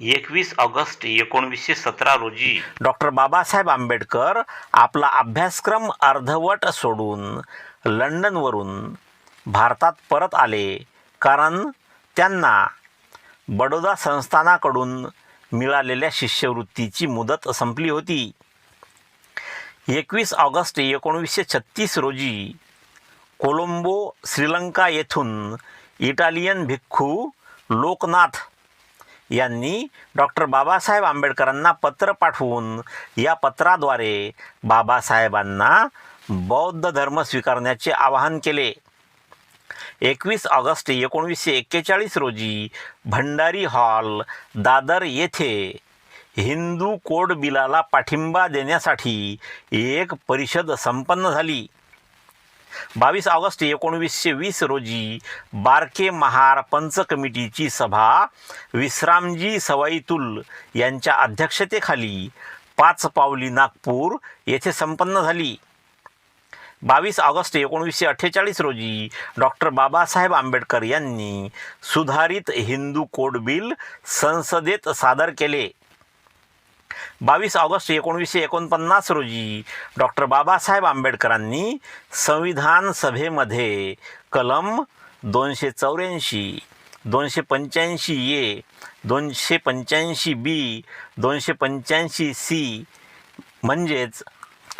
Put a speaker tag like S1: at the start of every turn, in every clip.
S1: एकवीस ऑगस्ट एकोणवीसशे सतरा रोजी.
S2: डॉक्टर बाबासाहेब आंबेडकर आपला अभ्यासक्रम अर्धवट सोडून लंडनवरून भारतात परत आले कारण त्यांना बडोदा संस्थानाकडून मिळालेल्या शिष्यवृत्तीची मुदत संपली होती. एकवीस ऑगस्ट एकोणवीसशे छत्तीस रोजी कोलंबो श्रीलंका येथून इटालियन भिक्खू लोकनाथ यांनी डॉक्टर बाबासाहेब आंबेडकरांना पत्र पाठवून या पत्राद्वारे बाबासाहेबांना बौद्ध धर्म स्वीकारण्याचे आवाहन केले. एकवीस ऑगस्ट एकोणवीसशे एक्केचाळीस रोजी भंडारी हॉल दादर येथे हिंदू कोड बिलाला पाठिंबा देण्यासाठी एक परिषद संपन्न झाली. बावीस ऑगस्ट एकोणवीसशे वीस रोजी बारके महार पंच कमिटीची सभा विश्रामजी सवाईतुल यांच्या अध्यक्षतेखाली पाच पावली नागपूर येथे संपन्न झाली. बावीस ऑगस्ट एकोणीसशे अठ्ठेचाळीस रोजी डॉक्टर बाबासाहेब आंबेडकर यांनी सुधारित हिंदू कोड बिल संसदेत सादर केले. बावीस ऑगस्ट एकोणवीसशे एकोणपन्नास रोजी डॉक्टर बाबासाहेब आंबेडकरांनी संविधान सभेमध्ये कलम दोनशे चौऱ्याऐंशी दोनशे पंच्याऐंशी ए दोनशे पंच्याऐंशी बी दोनशे पंच्याऐंशी सी म्हणजेच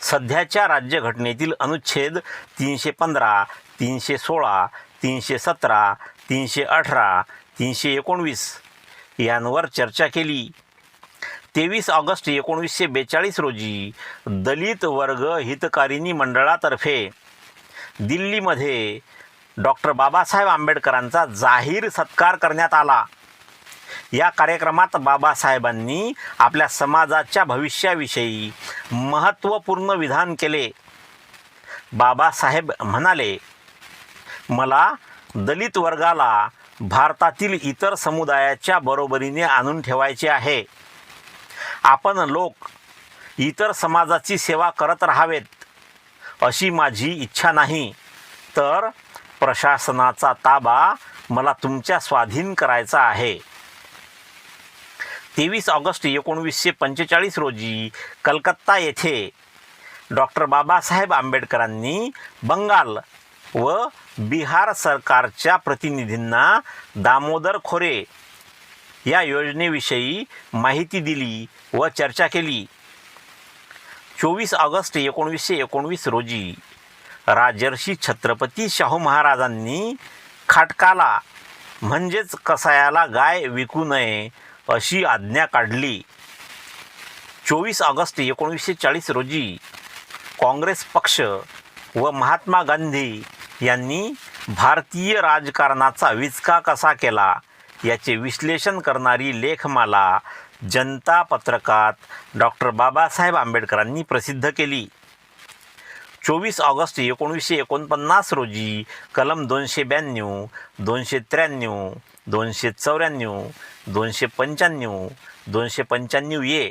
S2: सध्याच्या राज्यघटनेतील अनुच्छेद तीनशे पंधरा तीनशे सोळा तीनशे सतरा तीनशे अठरा तीनशे एकोणवीस यांवर चर्चा केली. तेवीस ऑगस्ट एकोणवीसशे बेचाळीस रोजी दलित वर्ग हितकारिणी मंडळातर्फे दिल्लीमध्ये डॉक्टर बाबासाहेब आंबेडकरांचा जाहीर सत्कार करण्यात आला. या कार्यक्रमात बाबासाहेबांनी आपल्या समाजाच्या भविष्याविषयी महत्त्वपूर्ण विधान केले. बाबासाहेब म्हणाले मला दलित वर्गाला भारतातील इतर समुदायाच्या बरोबरीने आणून ठेवायचे आहे. आपण लोक इतर समाजाची सेवा करत राहावेत अशी माझी इच्छा नाही. तर प्रशासनाचा ताबा मला तुमच्या स्वाधीन करायचा आहे. तेवीस ऑगस्ट एकोणवीसशे पंचेचाळीस रोजी कलकत्ता येथे डॉक्टर बाबासाहेब आंबेडकरांनी बंगाल व बिहार सरकारच्या प्रतिनिधींना दामोदर खोरे या योजनेविषयी माहिती दिली व चर्चा केली. चोवीस ऑगस्ट एकोणवीसशे एकोणवीस रोजी राजर्षी छत्रपती शाहू महाराजांनी खाटकाला म्हणजेच कसायाला गाय विकू नये अशी आज्ञा काढली. चोवीस ऑगस्ट एकोणीसशे चाळीस रोजी काँग्रेस पक्ष व महात्मा गांधी यांनी भारतीय राजकारणाचा विचका कसा केला? याचे विश्लेषण करणारी लेखमाला जनता पत्रकात डॉक्टर बाबासाहेब आंबेडकरांनी प्रसिद्ध केली. चोवीस ऑगस्ट एकोणीसशे एकोणपन्नास रोजी कलम दोनशे ब्याण्णव दोनशे त्र्याण्णव दोनशे चौऱ्याण्णव दोनशे पंच्याण्णव दोनशे पंच्याण्णव ए.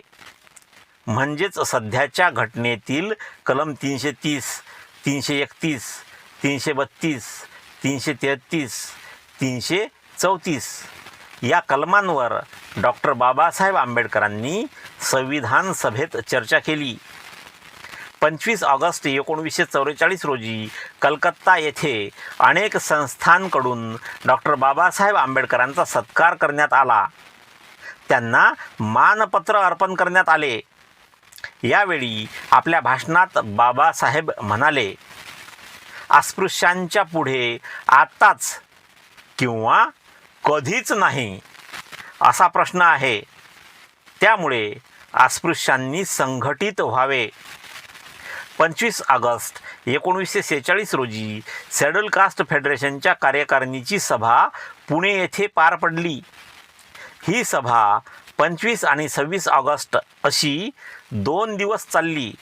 S2: म्हणजेच सध्याच्या घटनेतील कलम तीनशे तीस तीनशे एकतीस तीनशे बत्तीस तीनशे तेहत्तीस तीनशे चौतीस. या कलमांवर डॉक्टर बाबासाहेब आंबेडकरांनी संविधान सभेत चर्चा केली. पंचवीस ऑगस्ट एकोणवीसशे चौवेचाळीस रोजी कलकत्ता येथे अनेक संस्थांकडून डॉक्टर बाबासाहेब आंबेडकरांचा सत्कार करण्यात आला. त्यांना मानपत्र अर्पण करण्यात आले. यावेळी आपल्या भाषणात बाबासाहेब म्हणाले अस्पृश्यांच्या पुढे आत्ताच किंवा कधीच नाही असा प्रश्न आहे. त्यामुळे अस्पृश्यांनी संघटित व्हावे. पंचवीस ऑगस्ट एकोणीसशे सेहेचाळीस रोजी सॅडल कास्ट फेडरेशनच्या कार्यकारिणीची सभा पुणे येथे पार पडली. ही सभा पंचवीस आणि सव्वीस ऑगस्ट अशी दोन दिवस चालली.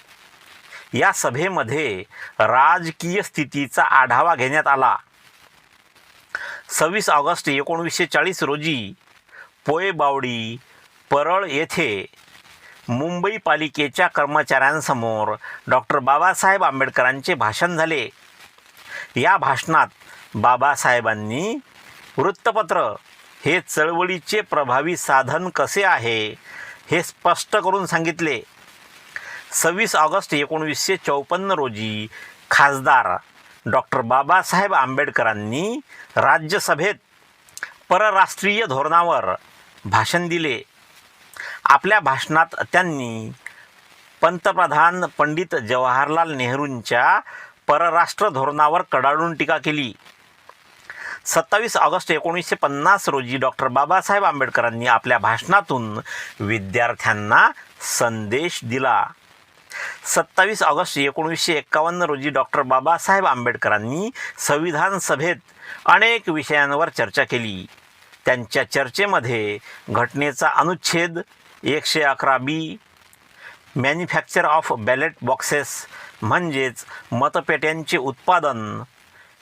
S2: या सभेमध्ये राजकीय स्थितीचा आढावा घेण्यात आला. सव्वीस ऑगस्ट एकोणवीसशे चाळीस रोजी पोयबावडी परळ येथे मुंबई पालिकेच्या कर्मचाऱ्यांसमोर डॉक्टर बाबासाहेब आंबेडकरांचे भाषण झाले. या भाषणात बाबासाहेबांनी वृत्तपत्र हे चळवळीचे प्रभावी साधन कसे आहे हे स्पष्ट करून सांगितले. सव्वीस ऑगस्ट एकोणवीसशे चौपन्न रोजी खासदार डॉक्टर बाबासाहेब आंबेडकरांनी राज्यसभेत परराष्ट्रीय धोरणावर भाषण दिले. आपल्या भाषणात त्यांनी पंतप्रधान पंडित जवाहरलाल नेहरूंच्या परराष्ट्र धोरणावर कडाडून टीका केली. सत्तावीस ऑगस्ट एकोणीसशे पन्नास रोजी डॉक्टर बाबासाहेब आंबेडकरांनी आपल्या भाषणातून विद्यार्थ्यांना संदेश दिला. सत्तावीस ऑगस्ट एकोणीसशे एक्कावन्न रोजी डॉक्टर बाबासाहेब आंबेडकरांनी संविधान सभेत अनेक विषयांवर चर्चा केली. त्यांच्या चर्चेमध्ये घटनेचा अनुच्छेद एकशे अकरा B manufacture of ballot boxes म्हणजेच मतपेट्यांचे उत्पादन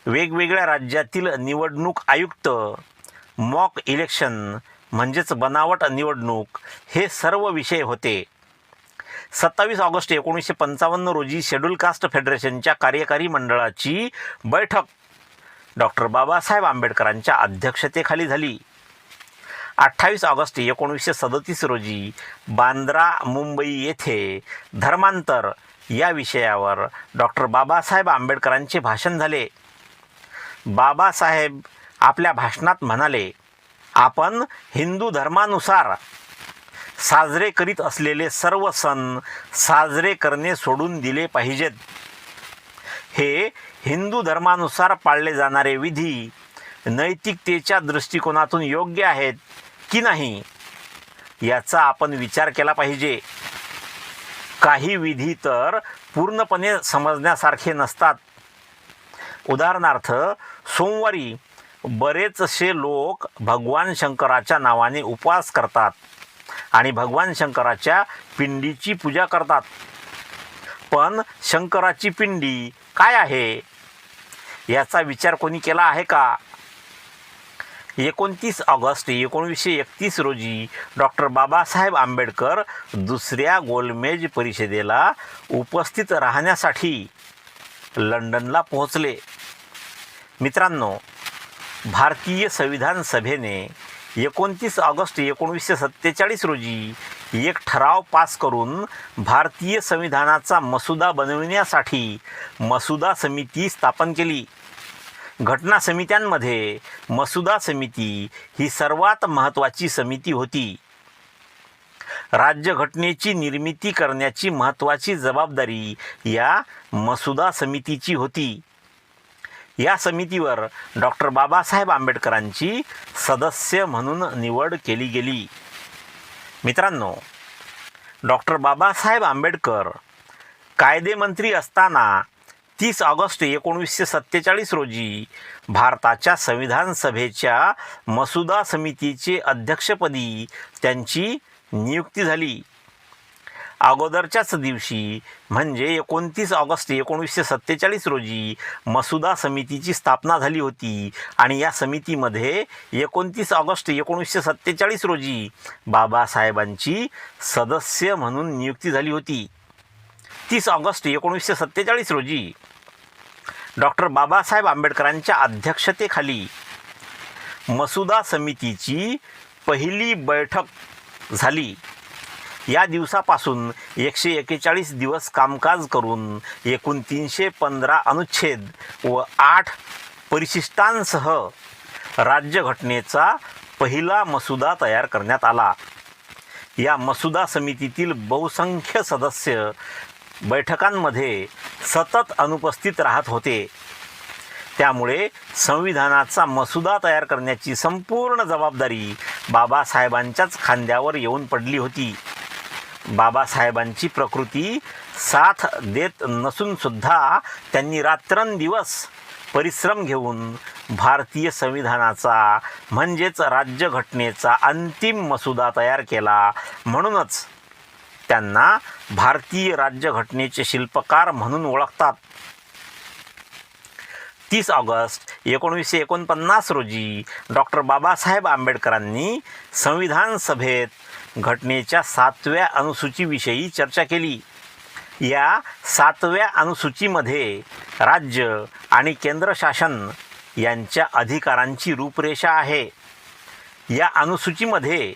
S2: वेगवेगळ्या राज्यातील निवडणूक आयुक्त मॉक इलेक्शन म्हणजेच बनावट निवडणूक हे सर्व विषय होते. सत्तावीस ऑगस्ट एकोणीसशे पंचावन्न रोजी शेड्यूल कास्ट फेडरेशनच्या कार्यकारी मंडळाची बैठक. डॉक्टर बाबासाहेब आंबेडकरांच्या अध्यक्षतेखाली झाली. अठ्ठावीस ऑगस्ट एकोणीसशे सदतीस रोजी बांद्रा मुंबई येथे धर्मांतर या विषयावर डॉक्टर बाबासाहेब आंबेडकरांचे भाषण झाले. बाबासाहेब आपल्या भाषणात म्हणाले आपण हिंदू धर्मानुसार साजरे करीत असलेले सर्व सण साजरे करणे सोडून दिले पाहिजेत. हे हिंदू धर्मानुसार पाळले जाणारे विधी नैतिकतेच्या दृष्टिकोनातून योग्य आहेत की नाही याचा आपण विचार केला पाहिजे. काही विधी तर पूर्णपणे समजण्यासारखे नसतात. उदाहरणार्थ सोमवारी बरेचसे लोक भगवान शंकराच्या नावाने उपवास करतात. आणि भगवान शंकराच्या पिंडीची पूजा करतात. पण शंकराची पिंडी काय आहे? याचा विचार कोणी केला आहे का? एकोणतीस ऑगस्ट एकोणीसशे एकतीस रोजी डॉक्टर बाबासाहेब आंबेडकर दुसऱ्या गोलमेज परिषदेला उपस्थित राहण्यासाठी लंडनला पोहोचले. मित्रांनो भारतीय संविधान सभेने एकोणतीस ऑगस्ट एकोणीसशे सत्तेचाळीस रोजी एक ठराव पास करून भारतीय संविधानाचा मसुदा बनविण्यासाठी मसुदा समिती स्थापन केली. घटना समित्यांमध्ये मसुदा समिती ही सर्वात महत्त्वाची समिती होती. राज्यघटनेची निर्मिती करण्याची महत्त्वाची जबाबदारी या मसुदा समितीची होती. या समितीवर डॉक्टर बाबासाहेब आंबेडकरांची सदस्य म्हणून निवड केली गेली. मित्रांनो डॉक्टर बाबासाहेब आंबेडकर कायदेमंत्री असताना तीस ऑगस्ट एकोणीसशे सत्तेचाळीस रोजी भारताच्या संविधान सभेच्या मसुदा समितीचे अध्यक्षपदी त्यांची नियुक्ती झाली. अगोदरच्याच दिवशी म्हणजे एकोणतीस ऑगस्ट एकोणीसशे सत्तेचाळीस रोजी मसुदा समितीची स्थापना झाली होती. आणि या समितीमध्ये एकोणतीस ऑगस्ट एकोणीसशे सत्तेचाळीस रोजी बाबासाहेबांची सदस्य म्हणून नियुक्ती झाली होती. तीस ऑगस्ट एकोणीसशे सत्तेचाळीस रोजी डॉक्टर बाबासाहेब आंबेडकरांच्या अध्यक्षतेखाली मसुदा समितीची पहिली बैठक झाली. या दिवसापासून एकशे एकेचाळीस दिवस कामकाज करून एकूण तीनशे पंधरा अनुच्छेद व आठ परिशिष्टांसह राज्यघटनेचा पहिला मसुदा तयार करण्यात आला. या मसुदा समितीतील बहुसंख्य सदस्य बैठकांमध्ये सतत अनुपस्थित राहत होते. त्यामुळे संविधानाचा मसुदा तयार करण्याची संपूर्ण जबाबदारी बाबासाहेबांच्याच खांद्यावर येऊन पडली होती. बाबासाहेबांची प्रकृती साथ देत नसूनसुद्धा त्यांनी रात्रंदिवस परिश्रम घेऊन भारतीय संविधानाचा म्हणजेच राज्यघटनेचा अंतिम मसुदा तयार केला. म्हणूनच त्यांना भारतीय राज्यघटनेचे शिल्पकार म्हणून ओळखतात. तीस ऑगस्ट एकोणीसशे एकोणपन्नास रोजी डॉक्टर बाबासाहेब आंबेडकरांनी संविधान सभेत घटनेच्या सातव्या अनुसूचीविषयी चर्चा केली. या सातव्या अनुसूचीमध्ये राज्य आणि केंद्र शासन यांच्या अधिकारांची रूपरेषा आहे. या अनुसूचीमध्ये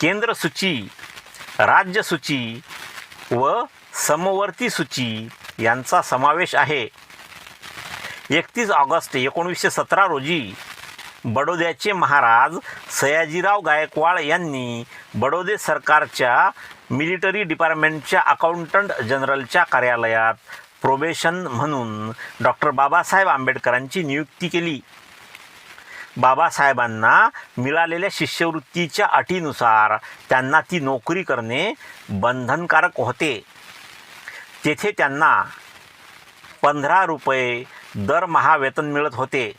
S2: केंद्र सूची राज्य सूची व समवर्ती सूची यांचा समावेश आहे. एकतीस ऑगस्ट एकोणीसशे सतरा रोजी बडोद्याचे महाराज सयाजीराव गायकवाड यांनी बडोदे सरकारच्या मिलिटरी डिपार्टमेंटच्या अकाउंटंट जनरलच्या कार्यालयात प्रोबेशन म्हणून डॉक्टर बाबासाहेब आंबेडकरांची नियुक्ती केली. बाबासाहेबांना मिळालेल्या शिष्यवृत्तीच्या अटीनुसार त्यांना ती नोकरी करणे बंधनकारक होते. तेथे त्यांना पंधरा रुपये दरमहा वेतन मिळत होते.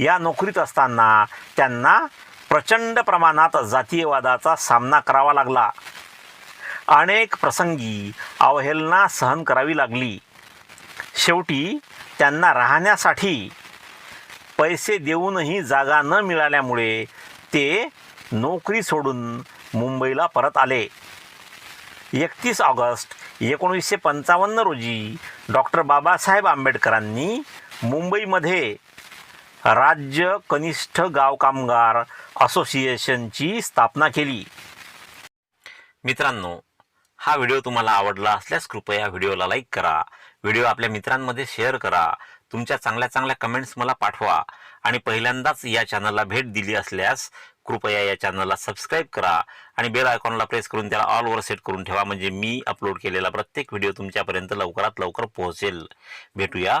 S2: या नोकरीत असताना त्यांना प्रचंड प्रमाणात जातीयवादाचा सामना करावा लागला. अनेक प्रसंगी अवहेलना सहन करावी लागली. शेवटी त्यांना राहण्यासाठी पैसे देऊनही जागा न मिळाल्यामुळे ते नोकरी सोडून मुंबईला परत आले. एकतीस ऑगस्ट एकोणीसशे पंचावन्न रोजी डॉक्टर बाबासाहेब आंबेडकरांनी मुंबईमध्ये राज्य कनिष्ठ गाव कामगार असोसिएशनची स्थापना केली. मित्रांनो हा व्हिडिओ तुम्हाला आवडला असल्यास कृपया व्हिडिओला लाईक करा व्हिडिओ आपल्या मित्रांमध्ये शेअर करा तुमच्या चांगल्या चांगल्या कमेंट्स मला पाठवा आणि पहिल्यांदाच या चॅनलला भेट दिली असल्यास कृपया या चॅनलला सबस्क्राईब करा आणि बेल आयकॉनला प्रेस करून त्याला ऑलवर सेट करून ठेवा म्हणजे मी अपलोड केलेला प्रत्येक व्हिडिओ तुमच्यापर्यंत लवकरात लवकर पोहोचेल. भेटूया